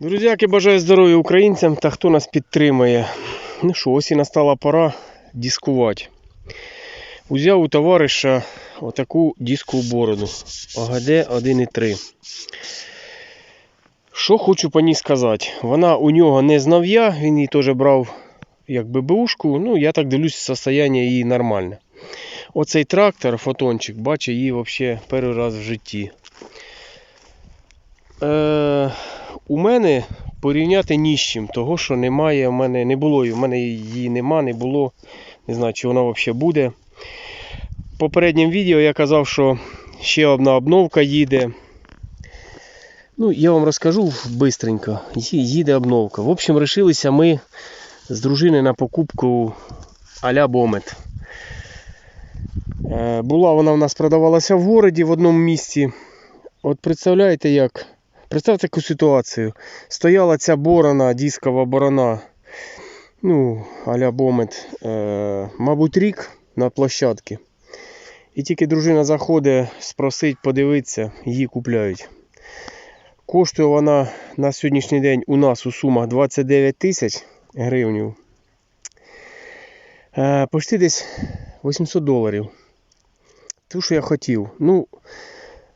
Друзяки, бажаю здоров'я українцям та хто нас підтримує. Ну що, ось і настала пора дискувати. Узяв у товариша отаку дискову бороду. ОГД 1.3. Що хочу по ній сказати? Вона у нього не з нов'я, він її теж брав як ББУшку. Ну, я так дивлюсь, состояння її нормальне. Оцей трактор, фотончик, бачу її взагалі перший раз в житті. Е, у мене порівняти ні з чим, того що немає, у мене не було, і в мене її нема, не було. Не знаю, чи вона взагалі буде. В попередньому відео я казав, що ще одна обновка їде. Ну, я вам розкажу бистренько. Їде обновка. В общем, решилися ми з дружиною на покупку а-ля Бомет. Е, Була вона в нас продавалася в городі в одному місці. От представляєте як? Представте таку ситуацію. Стояла ця борона, дискова борона, ну, а-ля Бомет, е, мабуть, рік на площадці. І тільки дружина заходить, спросить, подивитися, її купляють. Коштує вона на сьогоднішній день у нас у сумах 29 тисяч гривень. Е, почти десь 800 доларів. Те, що я хотів. Ну,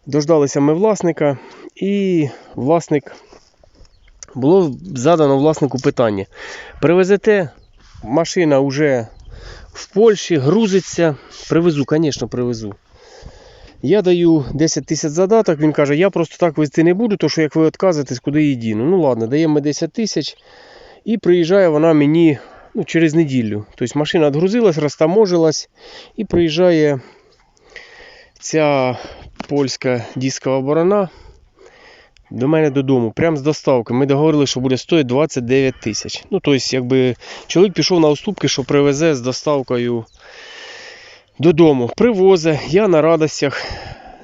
дождалися ми власника, і власник було задано власнику питання. Привезете, машина вже в Польщі, грузиться. Привезу, звісно, привезу. Я даю 10 тисяч задаток, він каже, я просто так везти не буду, тому що як ви відказуєтесь, куди її. Ну ладно, даємо ми 10 тисяч і приїжджає вона мені ну, через неділю. Тобто машина відгрузилась, розтаможилась і приїжджає ця польська дискова борона до мене додому, прямо з доставки. Ми договорили, що буде стоїти 29 тисяч. Ну, тобто, якби чоловік пішов на уступки, що привезе з доставкою додому. Привозе, я на радостях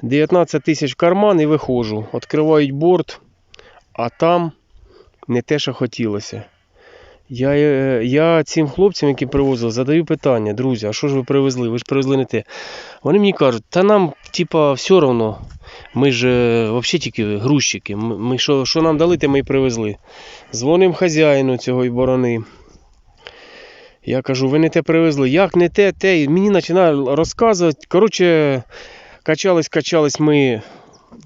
19 тисяч в карман і виходжу. Відкривають борт, а там не те, що хотілося. Я, е, я цим хлопцям, які привозили, задаю питання, друзі, а що ж ви привезли? Ви ж привезли не те. Вони мені кажуть, та нам, типа, все одно. Ми ж е, взагалі тільки грузчики. Ми що, що нам дали, те ми і привезли. Дзвоним хазяїну цього і борони. Я кажу, ви не те привезли. Як не те, те. І мені починає розказувати. Коротше, качались, качались ми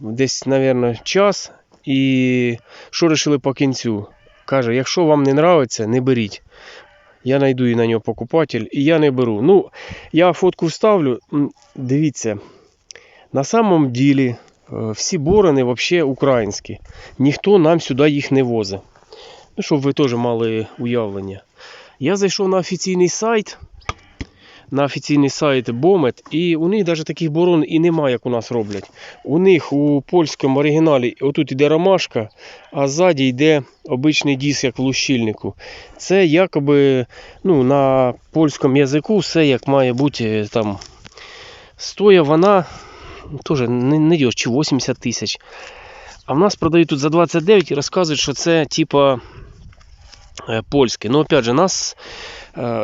десь, мабуть, час. І що вирішили по кінцю? Каже, якщо вам не подобається, не беріть. Я знайду і на нього покупатель, і я не беру. Ну, я фотку вставлю. Дивіться, на самом ділі е, всі борони взагалі українські. Ніхто нам сюди їх не возить. Ну, щоб ви теж мали уявлення. Я зайшов на офіційний сайт. На офіційний сайт Бомет, і у них навіть таких борон і немає, як у нас роблять. У них у польському оригіналі отут іде ромашка, а ззаді йде обичний диск, як в лущильнику. Це якоби ну, на польському язику все як має бути е, там. Стоя вона теж не, не деш, чи 80 тисяч. А в нас продають тут за 29 і розказують, що це типа е, польське. Ну, опять же, нас,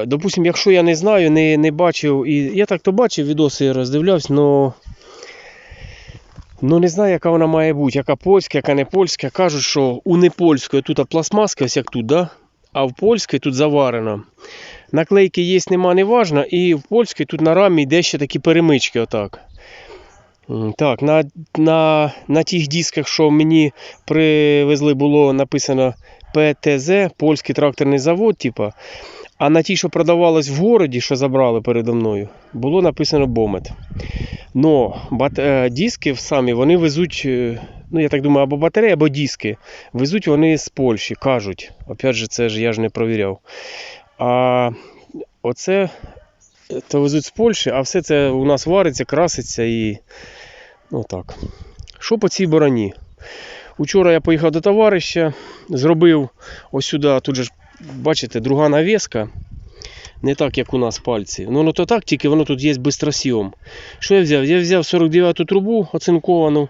допустим, якщо я не знаю, не, не бачив, і я так то бачив відоси, роздивлявся, но. Ну не знаю, яка вона має бути, яка польська, яка не польська. Кажуть, що у непольської тут пластмаска, ось як тут, да? а в польській тут заварено. Наклейки є, нема, не важно. І в польській тут на рамі йде ще такі перемички. отак. Так, на, на, на тих дисках, що мені привезли, було написано ПТЗ, польський тракторний завод, типа. А на ті, що продавалось в городі, що забрали передо мною, було написано Бомет. Но бат, е, диски самі вони везуть, е, ну я так думаю, або батареї, або диски. Везуть вони з Польщі, кажуть. Опять же, це ж я ж не провіряв. А оце е, то везуть з Польщі, а все це у нас вариться, краситься і. Ну так. Що по цій бороні? Учора я поїхав до товариша, зробив ось сюди, тут же бачите, друга навіска. Не так, як у нас пальці. Ну, ну то так, тільки воно тут є бистросйом. Що я взяв? Я взяв 49-ту трубу оцинковану.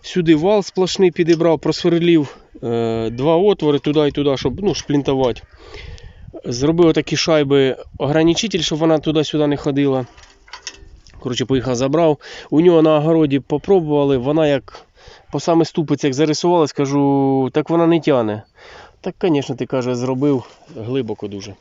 Сюди вал сплошний підібрав, просверлів е, два отвори туди і туди, щоб ну, шплінтувати. Зробив такі шайби ограничитель, щоб вона туди-сюди не ходила. Коротше, поїхав, забрав. У нього на огороді попробували, вона як по саме ступиці, як зарисувалась, кажу, так вона не тяне. Так, звісно, ти каже, зробив глибоко дуже.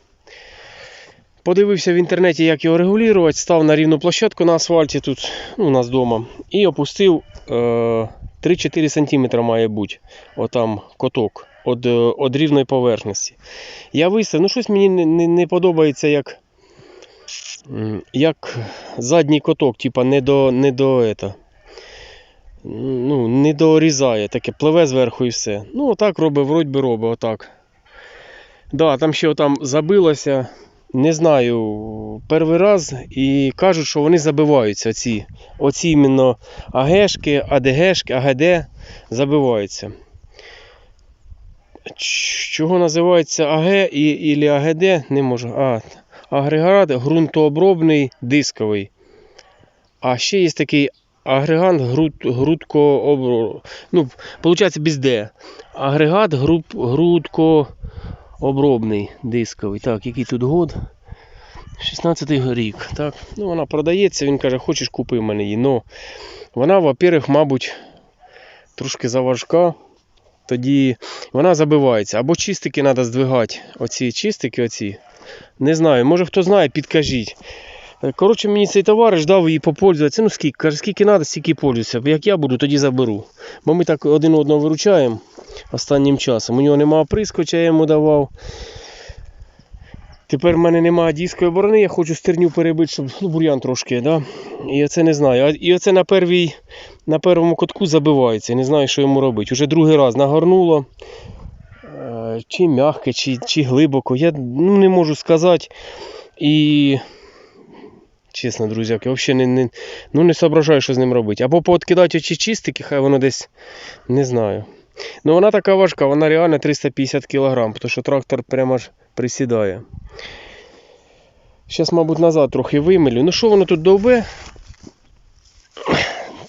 Подивився в інтернеті, як його регулювати, став на рівну площадку на асфальті тут, ну, у нас вдома, і опустив е, 3-4 см має бути отам коток від, від рівної поверхності. Я виставив, ну щось мені не, не, не подобається, як, як задній коток, типа не до, не до ета, ну, не дорізає, таке пливе зверху і все. Ну, отак робить, вроді би робить, отак. Да, там ще отам забилося. Не знаю, перший раз і кажуть, що вони забиваються. Оці, оці іменно АГшки, АДГшки, АГД забиваються. Чого називається АГ і, і АГД, не можу. А, агрегат ґрунтообробний дисковий. А ще є такий агрегат груд, грудкообробний. Ну, виходить без Д. Агрегат груд, грудкообробний дисковий. Так, який тут год? 16-й рік. Так. Ну, вона продається, він каже, хочеш купи мене її. Ну, вона, во-первых, мабуть, трошки заважка. Тоді вона забивається. Або чистики треба здвигати. Оці чистики, оці. Не знаю, може хто знає, підкажіть. Е, Коротше, мені цей товариш дав її попользуватися. Ну скільки, каже, скільки треба, стільки пользуйся. Як я буду, тоді заберу. Бо ми так один одного виручаємо останнім часом. У нього немає прискоча, я йому давав. Тепер в мене немає дійської борони, я хочу стерню перебити, щоб ну, бур'ян трошки, да? І оце не знаю. І оце на, первій, на першому кутку забивається. Я не знаю, що йому робити. Уже другий раз нагорнуло. Е, Чи м'яке, чи, чи глибоко. Я ну, не можу сказати. І. Чесно, друзяки, взагалі не, не, ну, не соображаю, що з ним робити. Або пооткидати очі чистики, хай воно десь не знаю. Ну вона така важка, вона реально 350 кг, тому що трактор прямо ж присідає. Зараз, мабуть, назад трохи вимилю. Ну що воно тут довбе?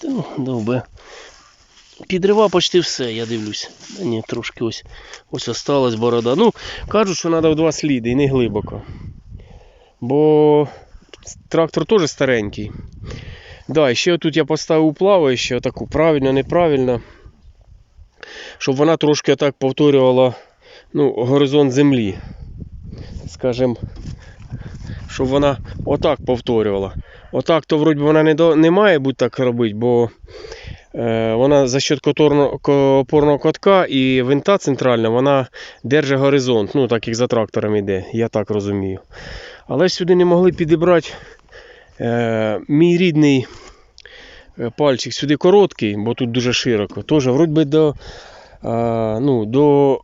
Ну, довбе. Підрива почти все, я дивлюсь. Ні, трошки ось ось осталась борода. Ну, кажуть, що треба в два сліди і не глибоко. Бо трактор теж старенький. Да, і ще тут я поставив плаваючу, таку правильно, неправильно. Щоб вона трошки так повторювала ну, горизонт землі. Скажем, щоб вона отак повторювала. Отак то вроді вона не, до, не має бути так робити, бо е, вона за счет опорного котка і винта центральна, вона держить горизонт, ну так як за трактором йде, я так розумію. Але сюди не могли підібрати е, мій рідний е, пальчик сюди короткий, бо тут дуже широко. Теж вроді би до, е, ну, до,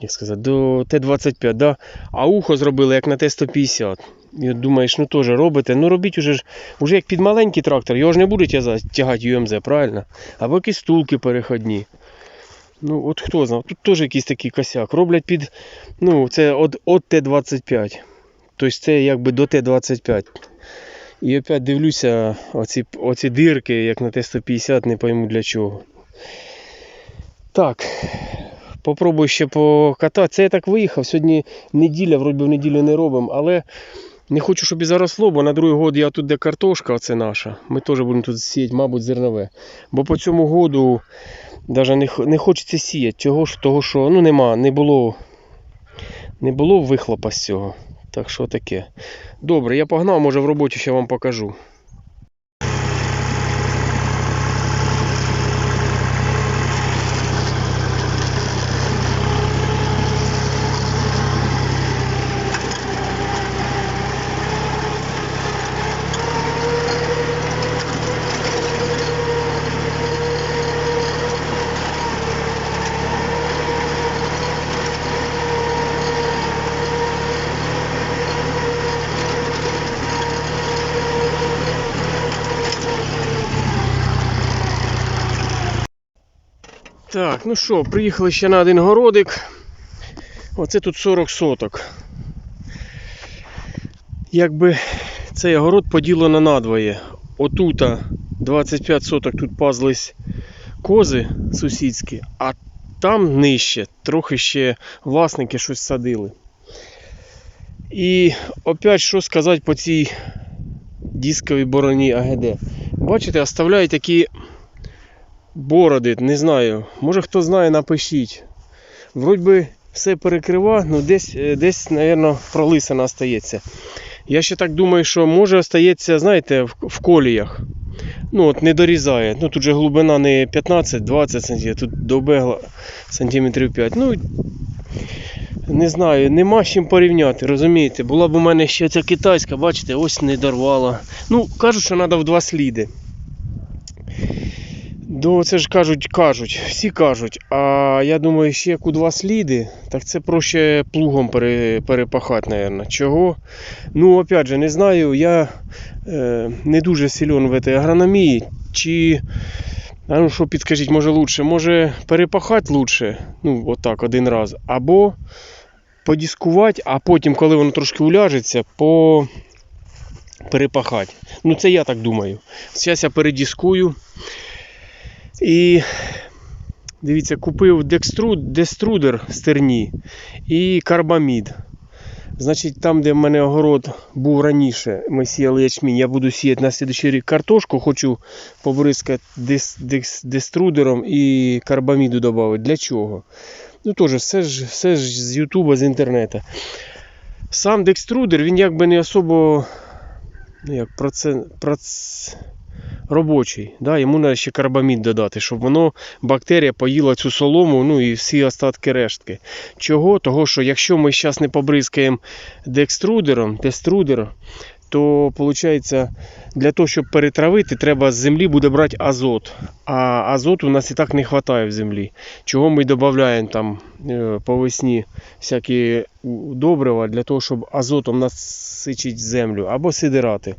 як сказати, до Т-25, да? а ухо зробили як на Т-150. І думаєш, ну теж робите. Ну робіть уже ж, уже як під маленький трактор, його ж не будуть тягати ЮМЗ, правильно? Або якісь стулки переходні. Ну, от хто знав, тут теж якийсь такий косяк. Роблять під, ну, це от, от Т-25. Тобто це якби до Т-25. І опять дивлюся, оці, оці дирки, як на Т-150, не пойму для чого. Так, попробую ще покатати. Це я так виїхав. Сьогодні неділя, вроді в неділю не робимо, але не хочу, щоб і заросло, бо на другий год я тут, де картошка, оце наша. Ми теж будемо тут сіяти, мабуть, зернове. Бо по цьому году навіть не, не хочеться сіяти. Чого? Того, що ну, нема, не було, не було вихлопа з цього. Так що таке. Добре, я погнав, може в роботі ще вам покажу. Так, ну що, приїхали ще на один городик. Оце тут 40 соток. Якби цей город поділено надвоє. Отута 25 соток тут пазлись кози сусідські, а там нижче трохи ще власники щось садили. І опять що сказати по цій дисковій бороні АГД. Бачите, оставляють такі бороди, не знаю. Може хто знає, напишіть. Вроді би все перекрива, ну десь, е, десь, мабуть, пролисина остається. Я ще так думаю, що може остається, знаєте, в, коліях. Ну от не дорізає. Ну тут же глибина не 15-20 см, тут довбегла сантиметрів 5. Ну не знаю, нема з чим порівняти, розумієте? Була б у мене ще ця китайська, бачите, ось не дорвала. Ну, кажуть, що треба в два сліди. До це ж кажуть, кажуть, всі кажуть. А я думаю, ще як у два сліди, так це проще плугом пере, перепахати, мабуть. Чого? Ну, опять же, не знаю, я е, не дуже силен в цій агрономії. Чи. А ну що підкажіть, може лучше? Може перепахати лучше, ну, отак, один раз. Або подіскувати, а потім, коли воно трошки уляжеться, по перепахати. Ну, це я так думаю. Зараз я передіскую. І дивіться, купив деструдер стерні і карбамід. Значить, там, де в мене огород був раніше, ми сіяли ячмінь, я буду сіяти на слідчий рік картошку, хочу побризкати дес, дес, деструдером і карбаміду додати. Для чого? Ну теж все ж, все ж з Ютуба, з інтернету. Сам декструдер, він якби не особо ну, як проце, проц, робочий. Да? Йому треба ще карбамід додати, щоб воно, бактерія поїла цю солому, ну і всі остатки рештки. Чого? Того, що якщо ми зараз не побризкаємо декструдером, деструдером, то виходить, для того, щоб перетравити, треба з землі буде брати азот. А азоту у нас і так не вистачає в землі. Чого ми додаємо там е, по весні всякі добрива для того, щоб азотом насичити землю або сидирати.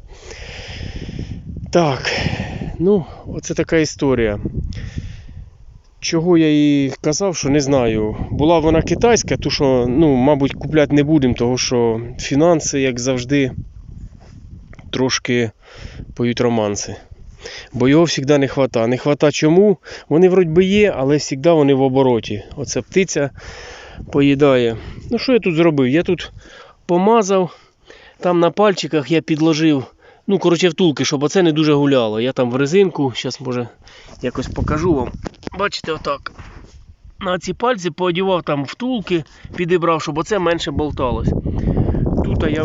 Так, ну, оце така історія. Чого я їй казав, що не знаю. Була вона китайська, то що, ну, мабуть, купляти не будемо, тому що фінанси, як завжди, трошки поють романси. Бо його завжди не вистачає. Не вистачає чому? Вони вроді би є, але завжди вони в обороті. Оця птиця поїдає. Ну що я тут зробив? Я тут помазав, там на пальчиках я підложив, ну, коротше, втулки, щоб оце не дуже гуляло. Я там в резинку, зараз може якось покажу вам. Бачите, отак. На ці пальці поодівав там втулки, підібрав, щоб оце менше болталось. Тут я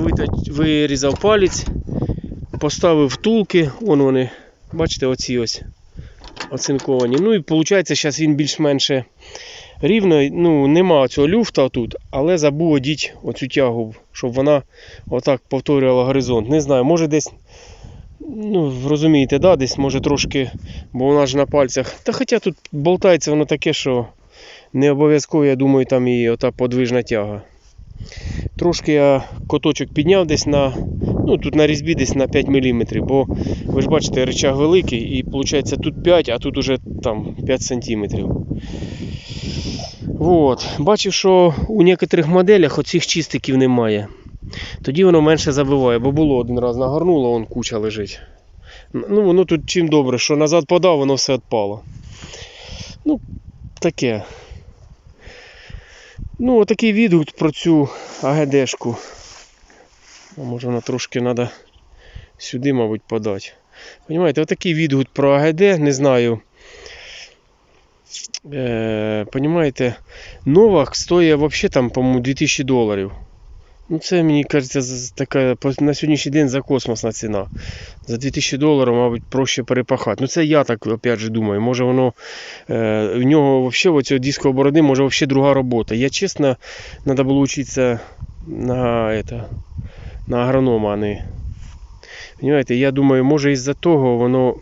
вирізав палець, поставив втулки, вон вони, бачите, оці ось оцинковані. Ну і виходить, зараз він більш-менш рівно, ну, нема цього люфта тут, але забув одіть оцю тягу, щоб вона отак повторювала горизонт. Не знаю, може десь, ну, розумієте, да, десь може трошки, бо вона ж на пальцях. Та хоча тут болтається воно таке, що не обов'язково, я думаю, там і ота подвижна тяга. Трошки я коточок підняв десь на, ну тут на різьбі десь на 5 мм, бо ви ж бачите, речаг великий і виходить тут 5, а тут уже там 5 см. Вот. Бачив, що у некоторих моделях оцих чистиків немає. Тоді воно менше забиває, бо було один раз нагорнуло, вон куча лежить. Ну, воно тут чим добре, що назад подав, воно все відпало. Ну, таке. Ну, отакий відгук про цю АГДшку. Може вона трошки треба сюди, мабуть, подати. Понимаєте, отакий відгук про АГД, не знаю. Е, Понимаєте, Новак стоїть взагалі там, по-моєму, 2000 доларів. Ну, це, мені кажеться, така на сьогоднішній день за космосна ціна. За 2000 доларів, мабуть, проще перепахати. Ну, це я так опять же думаю. Може воно е, в нього взагалі оцього дискового борони, може взагалі друга робота. Я чесно, треба було вчитися на, это, на агронома, а не. Понимаєте, я думаю, може із-за того воно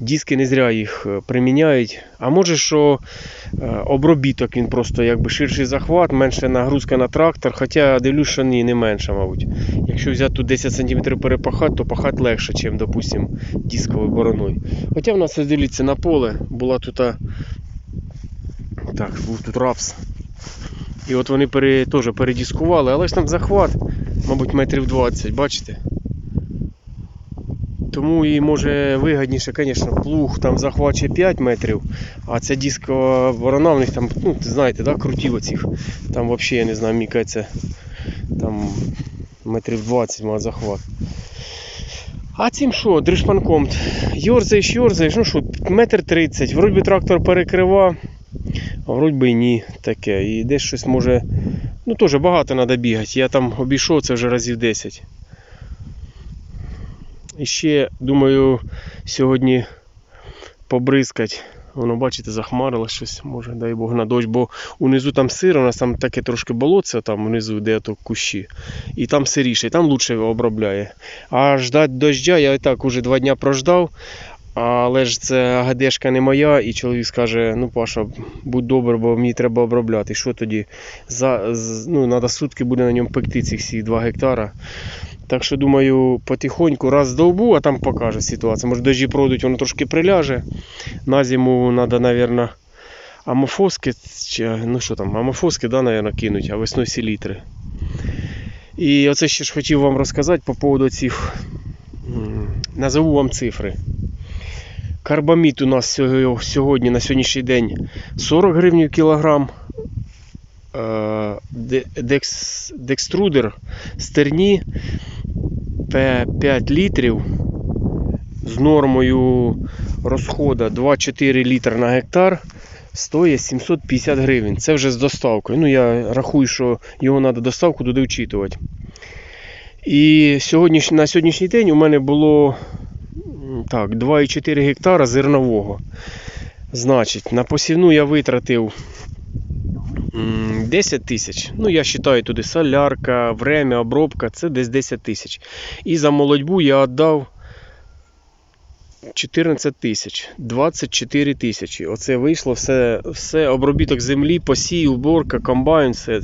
диски не зря їх е, приміняють. А може, що е, обробіток він просто якби ширший захват, менша нагрузка на трактор. Хоча дивлюсь, що ні, не менша, мабуть. Якщо взяти тут 10 см перепахати, то пахати легше, ніж, допустим, дисковою бороною. Хоча в нас дивіться на поле, була тут. Так, був тут рапс. І от вони пере, теж передіскували, але ж там захват, мабуть, метрів 20, бачите? Тому і може вигідніше, звісно, плуг там захвачує 5 метрів, а ця дискова ворона в них там, ну, знаєте, да, круті оцих. Там взагалі, я не знаю, мені кажеться, там метрів 20 має захват. А цим що, дришпанком, йорзаєш, йорзаєш, ну що, метр тридцять. Вроді трактор перекрива, а вроді би ні. Таке. І десь щось може. Ну теж багато треба бігати. Я там обійшов це вже разів 10. І ще, думаю, сьогодні побризкать. Воно, бачите, захмарило щось, може, дай Бог на дощ, бо унизу там сиро, у нас там таке трошки болотце там внизу, де то кущі. І там сиріше, і там лучше обробляє. А ждати дождя я і так уже два дня прождав. Але ж це гадешка не моя, і чоловік скаже: ну, Паша, будь добр, бо мені треба обробляти. Що тоді? За, ну, треба сутки буде на ньому пекти цих всіх 2 гектара. Так що думаю, потихоньку раз здовбу, а там покаже ситуація. Може дожді пройдуть, воно трошки приляже. На зиму треба, мабуть, амофоски, чи, ну що там, амофоски, да, наверное, кинуть, а весною селітри. І оце ще ж хотів вам розказати по поводу цих. Назову вам цифри. Карбамід у нас сьогодні на сьогоднішній день 40 гривень кілограм. Е, Декс, декструдер стерні П5 літрів з нормою розходу 2-4 літри на гектар стоїть 750 гривень. Це вже з доставкою. Ну, я рахую, що його треба доставку туди вчитувати. І сьогодні, на сьогоднішній день у мене було так, 2,4 гектара зернового. Значить, на посівну я витратив 10 тисяч. Ну, я вважаю туди солярка, время, обробка, це десь 10 тисяч. І за молодьбу я віддав 14 тисяч, 24 тисячі. Оце вийшло все, все обробіток землі, посій, уборка, комбайн, все.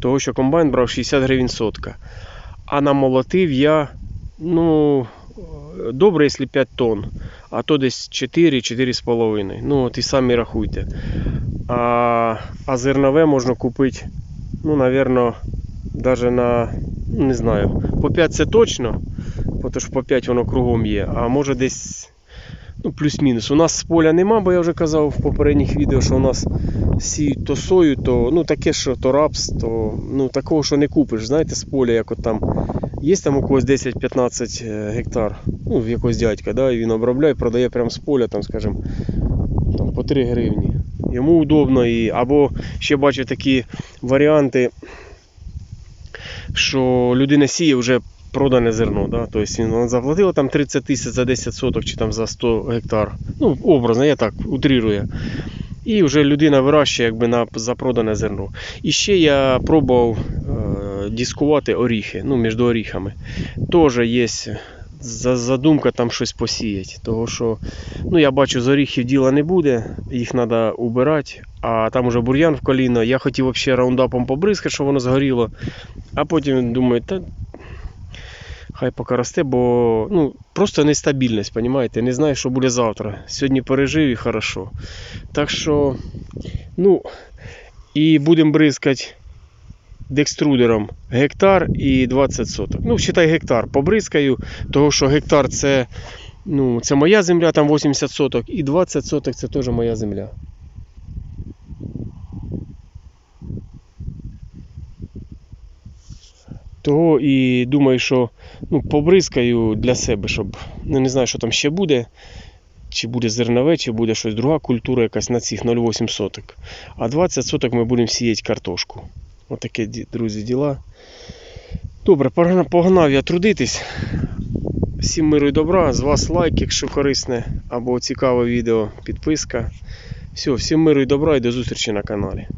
Того, що комбайн брав 60 гривень сотка. А намолотив я, ну, добре, якщо 5 тонн, а то десь 4-4,5. Ну, от і самі рахуйте. А, а зернове можна купити, ну, напевно, навіть на, ну, не знаю, по 5 це точно, бо то ж по 5 воно кругом є, а може десь ну, плюс-мінус. У нас з поля нема, бо я вже казав в попередніх відео, що у нас сіють то сою, то ну, таке, що то рапс, то ну, такого, що не купиш, знаєте, з поля, як от там. Є там у когось 10-15 е, гектар, ну, в якогось дядька, да, і він обробляє, продає прямо з поля, там, скажімо, там, по 3 гривні. Йому удобно і або ще бачу такі варіанти, що людина сіє вже продане зерно. Да? Тобто він заплатила там 30 тисяч за 10 соток чи там за 100 гектар. Ну, образно, я так утрирую. І вже людина вирощує якби на запродане зерно. І ще я пробував дискувати оріхи, ну, між оріхами. Теж є задумка там щось посіяти. Того що ну, я бачу, з оріхів діла не буде, їх треба убирати, а там уже бур'ян в коліно. Я хотів взагалі раундапом побризкати, щоб воно згоріло. А потім думаю, та хай поки росте, бо ну, просто нестабільність, розумієте? Не знаю, що буде завтра. Сьогодні пережив і хорошо. Так що, ну, і будемо бризкати декструдером гектар і 20 соток. Ну, вважай гектар побризкаю, того що гектар це, ну, це моя земля, там 80 соток, і 20 соток це теж моя земля. Того і думаю, що ну, побризкаю для себе, щоб ну, не знаю, що там ще буде. Чи буде зернове, чи буде щось друга культура якась на цих 0,8 соток. А 20 соток ми будемо сіяти картошку. Отаке, друзі, діла. Добре, погнав я трудитись. Всім миру і добра. З вас лайк, якщо корисне або цікаве відео, підписка. Все, всім миру і добра і до зустрічі на каналі.